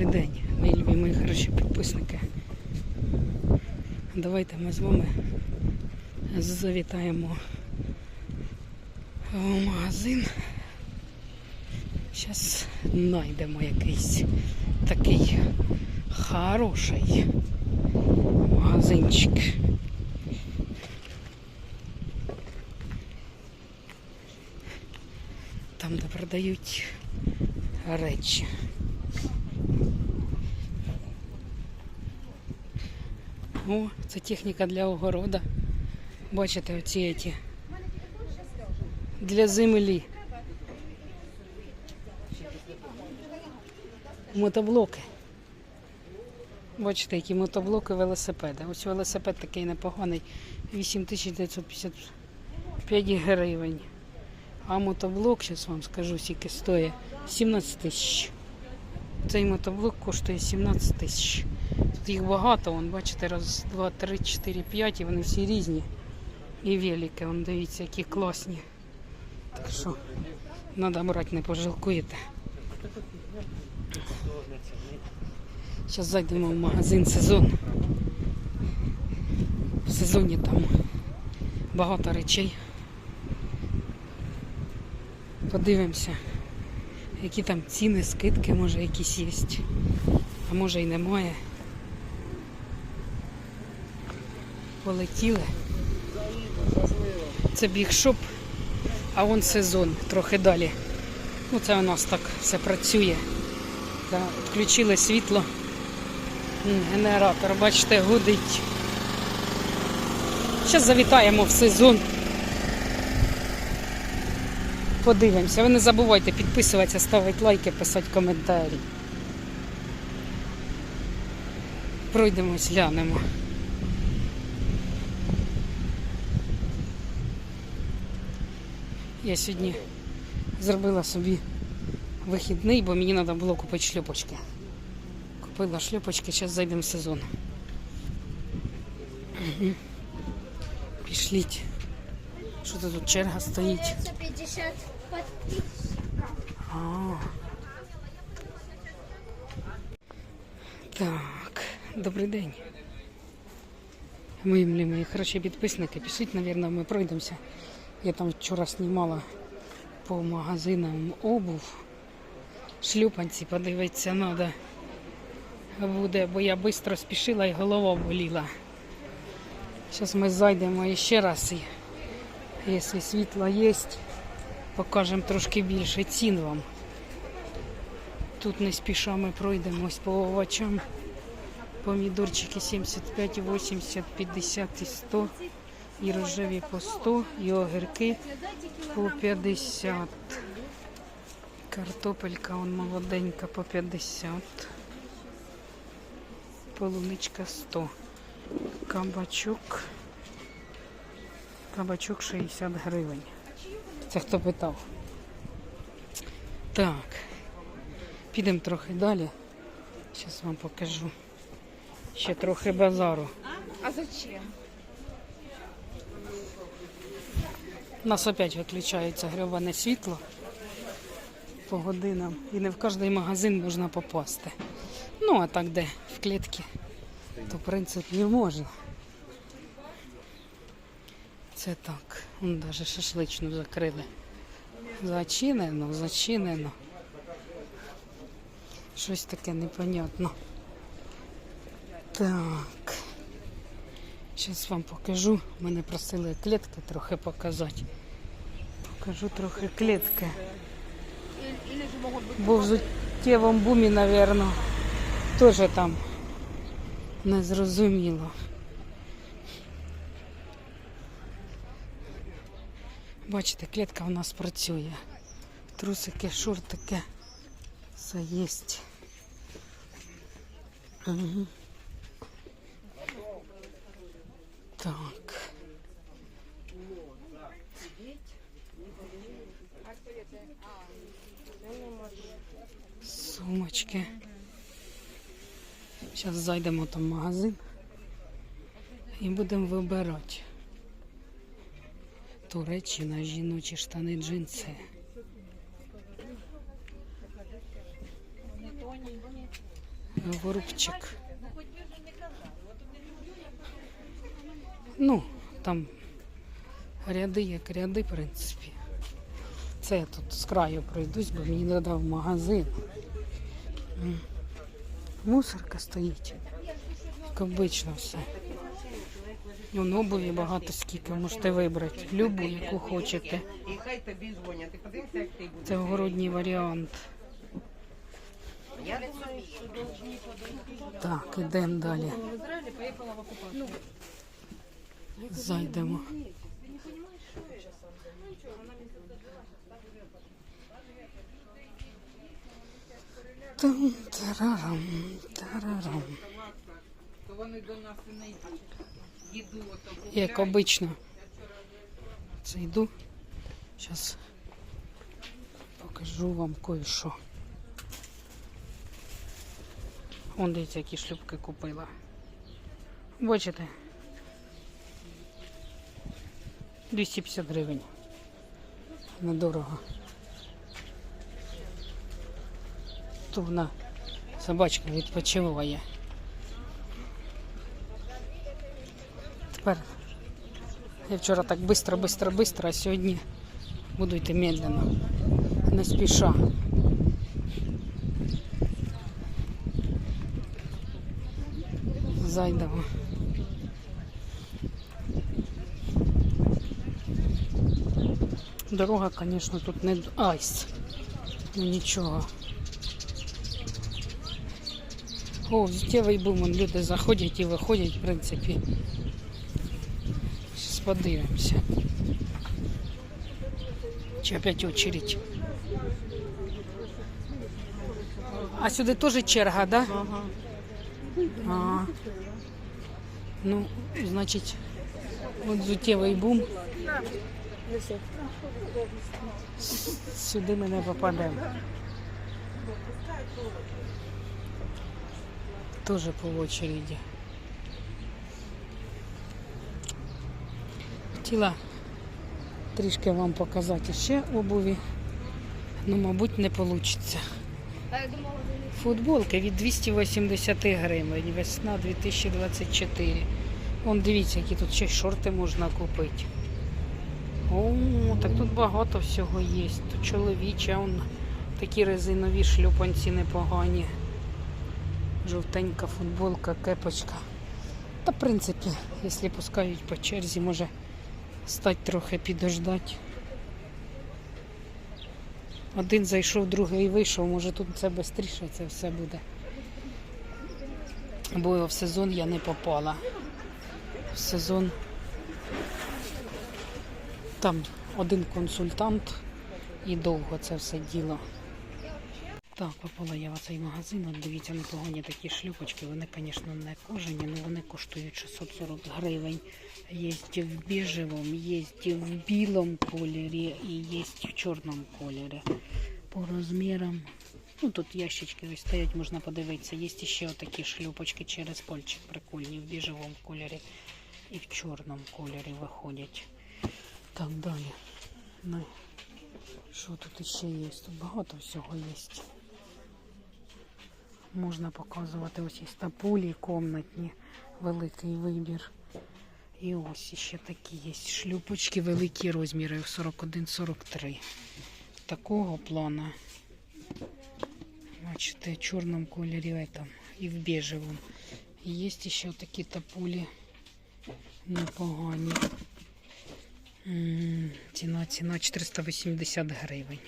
Добрий день, мої любі, мої хороші підписники. Давайте ми з вами завітаємо в магазин. Зараз знайдемо якийсь такий хороший магазинчик. Там, де продають речі. О, це техніка для огорода. Бачите, оці ці для землі. Мотоблоки. Бачите, які мотоблоки велосипеди. Ось велосипед такий непоганий. 8955 гривень. А мотоблок, зараз вам скажу, скільки стоїть 17 тисяч. Цей мотоблок коштує 17 тисяч. Тут їх багато, вон, бачите, раз, два, три, чотири, п'ять, і вони всі різні. І великі, вон, дивіться, які класні. Так що, треба брати, не пожалкуєте. Зараз зайдемо в магазин сезон. В сезоні там багато речей. Подивимося, які там ціни, скидки, може якісь є. А може і немає. Полетіли. Це бігшоп, а вон сезон трохи далі. Ну це у нас так все працює. Да, Включили світло. Генератор, бачите, гудить. Зараз завітаємо в сезон. Подивимося. Ви не забувайте підписуватися, ставити лайки, писати коментарі. Пройдемось, глянемо. Я сьогодні зробила собі вихідний, бо мені треба було купити шльопочки. Купила шльопочки, зараз зайдемо в сезон. Пішліть. Що це тут черга стоїть? 50. А. Так, добрий день. Мої мої хороші підписники. Пішліть, мабуть, ми пройдемося. Я там вчора знімала по магазинам обув. Шлюпанці подивитися треба буде, бо я швидко спішила і голова боліла. Зараз ми зайдемо ще раз, і якщо світло є, покажемо трошки більше цін вам. Тут не спіша ми пройдемось по овочам. Помідорчики 75, 80, 50 і 100. І рожеві по 100, і огірки по 50. Картопелька он молоденька по 50. Полуничка 100. Кабачок. Кабачок 60 гривень. Це хто питав? Так. Підемо трохи далі. Зараз вам покажу. Ще трохи базару. А зачем? У нас опять виключається гребане світло по годинам. І не в кожний магазин можна попасти. Ну, а так де в клітки, то в принципі можна. Це так. Навіть шашличну закрили. Зачинено, зачинено. Щось таке непонятно. Так. Зараз вам покажу. Мене просили клітки трохи показати. Покажу трохи клітки. Бо в життєвому бумі, напевно, теж там незрозуміло. Бачите, клітка у нас працює. Трусики, шортики. Все є. Угу. Так. Сумочки. Зараз зайдемо там в магазин і будемо вибирати. Туреччина, жіночі штани, джинси. Горубчик. Ну, там ряди як ряди, в принципі. Це я тут з краю пройдусь, бо мені треба в магазин. Мусорка стоїть. Як обично все. Вон обуві багато скільки можете вибрати. Любу, яку хочете. Це городній варіант. Так, ідемо далі. Зайдемо. Там, тарарам, тарарам. Як обично. Це йду. Зараз покажу вам кое-що. Вон дивіться, які шлюпки купила. Бачите? 250 гривень. Недорого. Тут вона собачка відпочиває. Тепер я вчора так бистро, бистро, бистро, а сьогодні буду йти медленно, не спіша. Зайдемо. Дорога, звісно, тут не д- айс. Ну нічого. О, життєвий бум, он люди заходять і виходять, в принципі. Зараз подивимося. Чи опять очередь? А сюди теж черга, да? Ага. А, ну, значить, от зуттєвий бум. Сюди ми не попадемо. Тоже по очереді. Хотіла трішки вам показати ще обуві, ну, мабуть, не вийде. Футболки від 280 гривень, весна 2024. Вон дивіться, які тут ще шорти можна купити. О, так тут багато всього є. Тут чоловіче, он такі резинові шлюпанці непогані. Жовтенька футболка, кепочка. Та, в принципі, якщо пускають по черзі, може стати трохи підождати. Один зайшов, другий вийшов, може тут це швидше це все буде. Бо в сезон я не попала. В сезон там один консультант і довго це все діло. Так, попала я в цей магазин. От дивіться, непогані такі шлюпочки. Вони, звісно, не кожані, але вони коштують 640 гривень. Є в біжевому, є в білому кольорі і є в чорному кольорі. По розмірам. Ну, тут ящички ось стоять, можна подивитися. Є ще отакі шлюпочки через пальчик прикольні в біжевому кольорі і в чорному кольорі виходять. Так, далі. Ну, що тут ще є? Тут багато всього є. Можна показувати ось є тапулі комнатні, великий вибір. І ось ще такі є шлюпочки, великі розміри 41-43. Такого плана. Бачите, в чорному кольорі і в бежевому. І є ще такі тапулі непогані. Ціна, ціна 480 гривень.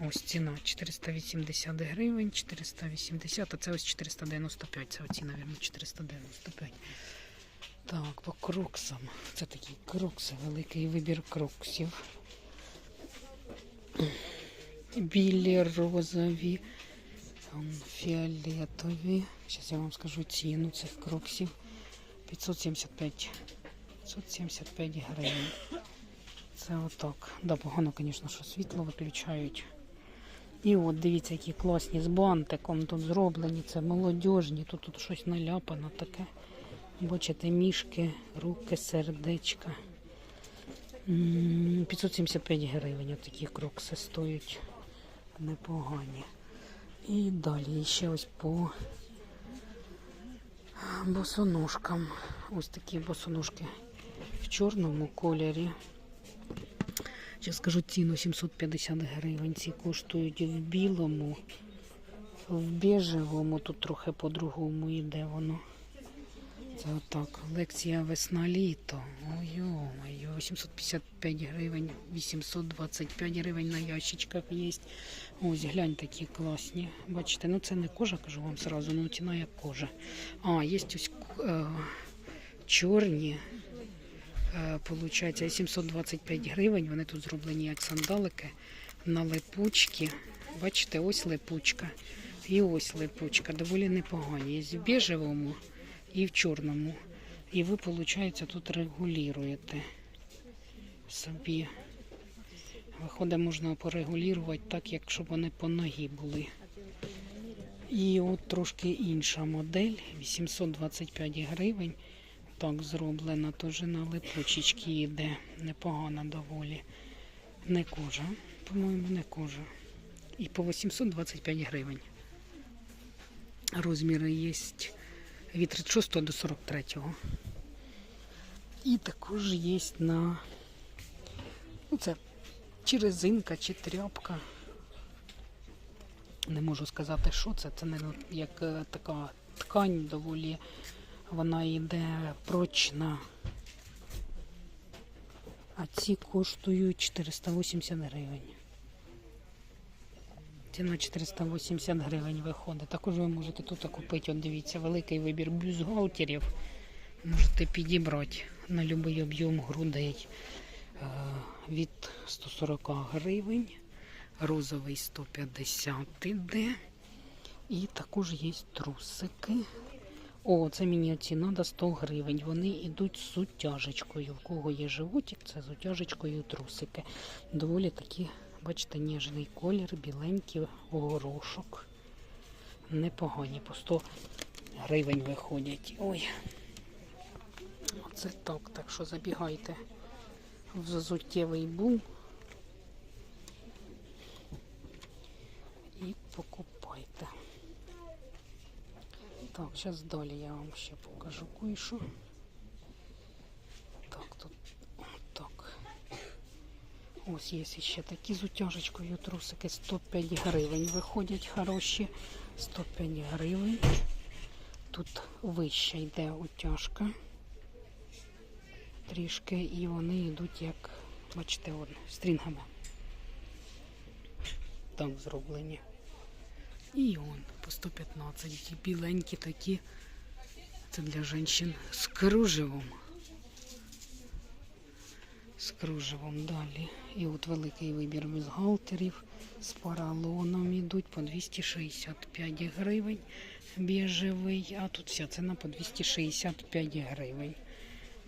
Ось ціна 480 гривень, 480, а це ось 495. Це оці, мабуть, 495. Так, по кроксам. Це такі крокси, великий вибір кроксів. Білі, розові, фіолетові. Зараз я вам скажу ціну цих кроксів. 575. 575 гривень. Це отак. Да, погано, звісно, що світло виключають. І от дивіться, які класні з бантиком тут зроблені. Це молодіжні, тут, тут щось наляпано таке. Бачите, мішки, руки, сердечка. 575 гривень такі крокси стоять непогані. І далі ще ось по босоножкам. Ось такі босоножки в чорному кольорі. Зараз скажу ціну 750 гривень. Ці коштують в білому, в біжевому, тут трохи по-другому йде воно. Це отак. Лекція весна-літо. Ой-ой, 855 гривень, 825 гривень на ящичках є. Ось глянь такі класні. Бачите, ну це не кожа, кажу вам зразу, ну ціна як кожа. А, є ось е, чорні. Е, Получається 825 гривень. Вони тут зроблені як сандалики на липучки. Бачите, ось липучка. І ось липучка. Доволі непогані. Є в біжевому і в чорному. І ви, виходить, тут регулюєте собі. Виходить, можна порегулювати так, як щоб вони по ногі були. І от трошки інша модель, 825 гривень. Так зроблена, теж на липучечки йде. Непогана доволі. Не кожа, по-моєму, не кожа. І по 825 гривень. Розміри є від 36 до 43. І також є на ну це чи резинка, чи тряпка. Не можу сказати, що це. Це не як е, така ткань доволі. Вона йде прочна. А ці коштують 480 гривень. Ціна 480 гривень виходить. Також ви можете тут купити, от дивіться, великий вибір бюстгальтерів. Можете підібрати на будь-який об'єм грудей е, від 140 гривень, розовий 150 іде. І також є трусики. О, це мені оці треба 100 гривень. Вони йдуть з утяжечкою. В кого є животик, це з утяжечкою трусики. Доволі такі, бачите, ніжний колір, біленький горошок. Непогані, по 100 гривень виходять. Ой. Оце так. Так що забігайте в зазуттєвий бум і покупайте. Так, зараз далі я вам ще покажу кое-що. Так, тут так. Ось є ще такі з утяжечкою трусики 105 гривень виходять хороші. 105 гривень. Тут вища йде утяжка. Трішки і вони йдуть як, бачите, от, стрінгами. Так зроблені. І он по 115. Ті біленькі такі. Це для жінок з кружевом. З кружевом далі. І от великий вибір бюстгальтерів з поролоном йдуть по 265 гривень. Біжевий, а тут вся ціна по 265 гривень.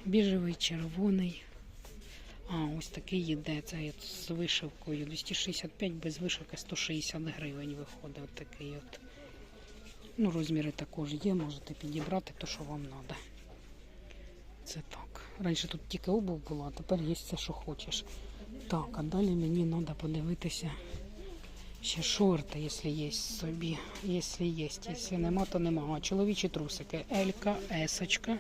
Біжевий, червоний. А, ось такий йде. Це з вишивкою. 265 без вишивки 160 гривень виходить. От такий от. Ну, розміри також є, можете підібрати те, що вам треба. Це так. Раніше тут тільки обув була, а тепер є все, що хочеш. Так, а далі мені треба подивитися ще шорти, якщо є собі. Якщо є, якщо нема, то нема. А чоловічі трусики. Елька, есочка.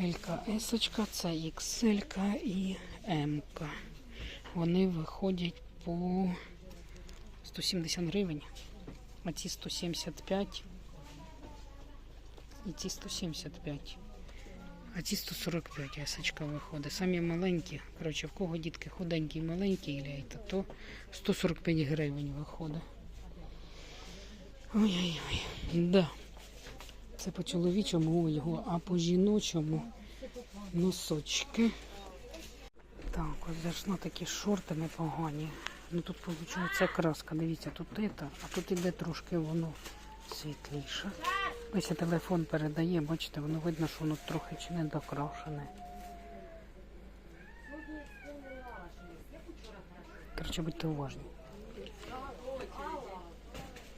Елька, есочка, це XL і М. Вони виходять по 170 гривень. А ці 175. І ці 175. А ці 145 есочка виходить. Самі маленькі. Коротше, в кого дітки худенькі і маленькі, гляйте, то 145 гривень виходить. Ой-ой-ой. Да. Це по чоловічому одягу, а по жіночому носочки. Так, ось зайшла такі шорти непогані. Ну тут виходить краска. Дивіться, тут це, а тут іде трошки воно світліше. Ось телефон передає, бачите, воно видно, що воно трохи чи не докрашене. Коротше, будьте уважні.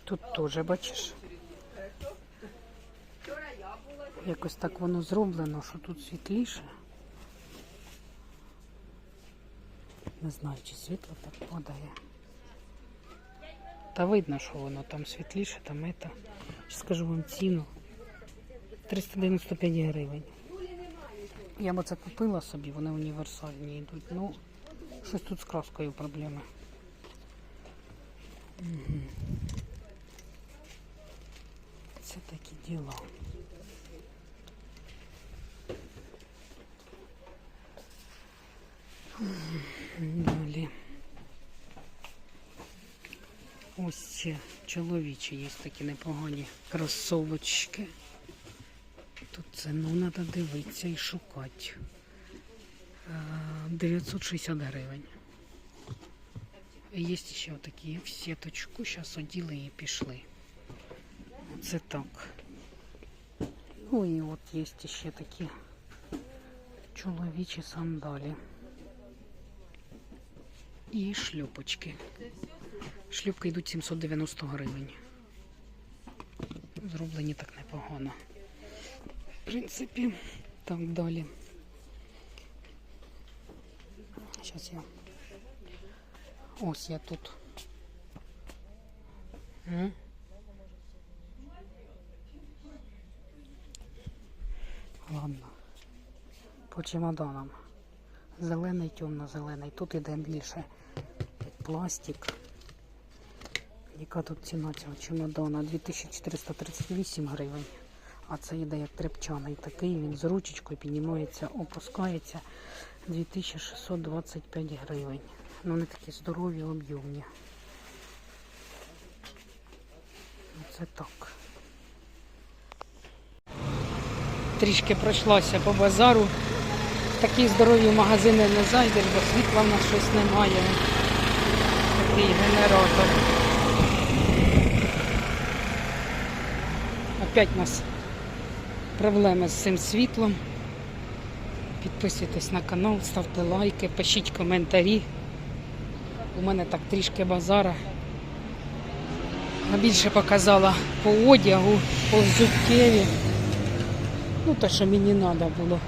Тут теж, бачиш? Якось так воно зроблено, що тут світліше. Не знаю, чи світло так падає. Та видно, що воно там світліше, там это. Скажу вам ціну. 395 гривень. Я б це купила собі, вони універсальні йдуть. Ну, щось тут з краскою проблеми. Це такі діла. Далі. Ось ще чоловічі є такі непогані кросовочки. Тут ціну треба дивитися і шукати. Е, 960 гривень. Є ще такі в сіточку. Зараз оділи і пішли. Це так. Ну і от є ще такі чоловічі сандалі. І шльопочки. Шлюпки йдуть 790 гривень. Зроблені так непогано. В принципі, так далі. Зараз я. Ось я тут. Ладно. По чемоданам. Зелений, темно-зелений. Тут іде більше пластик. Яка тут ціна цього чемодана? 2438 гривень. А це йде як тряпчаний такий, він з ручечкою піднімається, опускається 2625 гривень. Ну вони такі здорові, об'ємні. Це так. Трішки пройшлася по базару. Такі здорові магазини не зайдеш, бо світла в нас щось немає. Такий генератор. Опять у нас проблеми з цим світлом. Підписуйтесь на канал, ставте лайки, пишіть коментарі. У мене так трішки базара. Більше показала по одягу, по взуттєві. Ну, те, що мені треба було.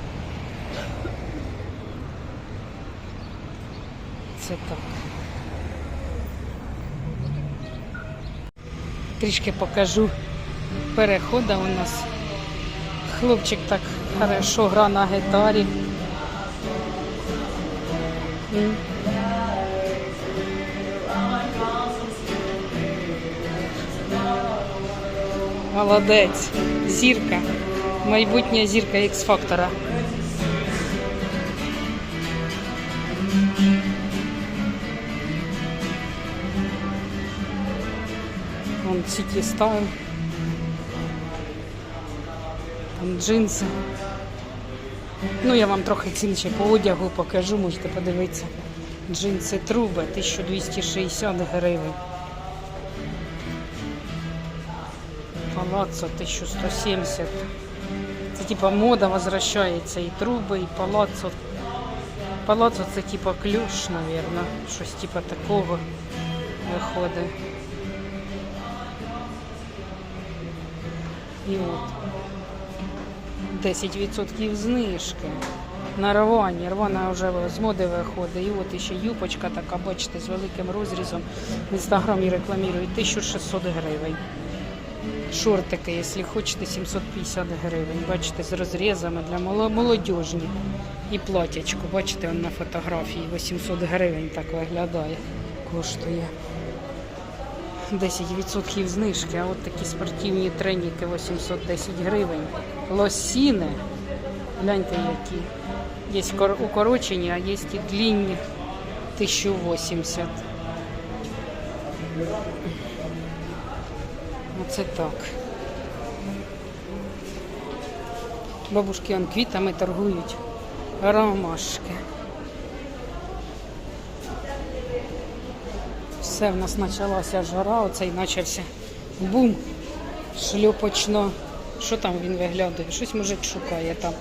Це так. Трішки покажу перехода у нас. Хлопчик так хорошо гра на гітарі. Молодець, зірка, майбутня зірка X-фактора. City Style. Там джинси. Ну, я вам трохи цін ще по одягу покажу, можете подивитися. Джинси труби 1260 гривень. Палаццо 1170. Це типа мода возвращається і труби, і палаццо. Палаццо це типа ключ, наверное. Щось типа такого виходить. І от. 10% знижки. На рвані. Рвана вже з моди виходить. І от ще юпочка така, бачите, з великим розрізом. В інстаграмі рекламують 1600 гривень. Шортики, якщо хочете, 750 гривень. Бачите, з розрізами для молодіжні. І платячко, бачите, на фотографії 800 гривень так виглядає. Коштує. 10% знижки, а от такі спортивні треніки 810 гривень. Лосіни, гляньте які. Є укорочені, а є і длинні 1080. Оце так. Бабушки он квітами торгують. Ромашки. Все в нас почалася жара, оцей почався бум шлюпочно. Що там він виглядає? Щось мужик шукає там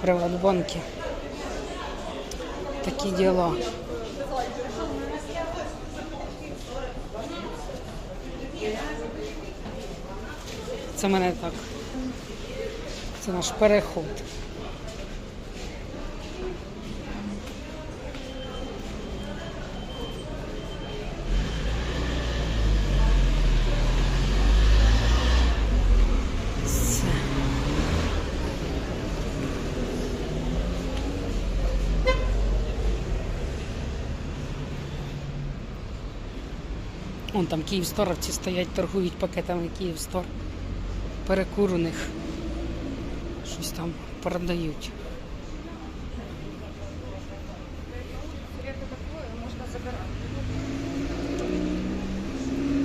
Приватбанки. Такі діла. Це мене так. Це наш переход. Вон там Київсторовці стоять, торгують пакетами Київстор. Перекур у них. Щось там продають.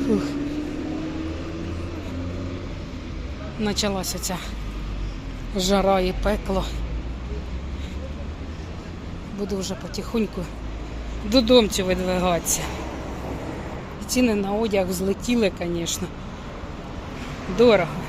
Фух. Началася ця жара і пекло. Буду вже потихоньку додомцю видвигатися. Ціни на одяг взлетіли, звісно. Дорого.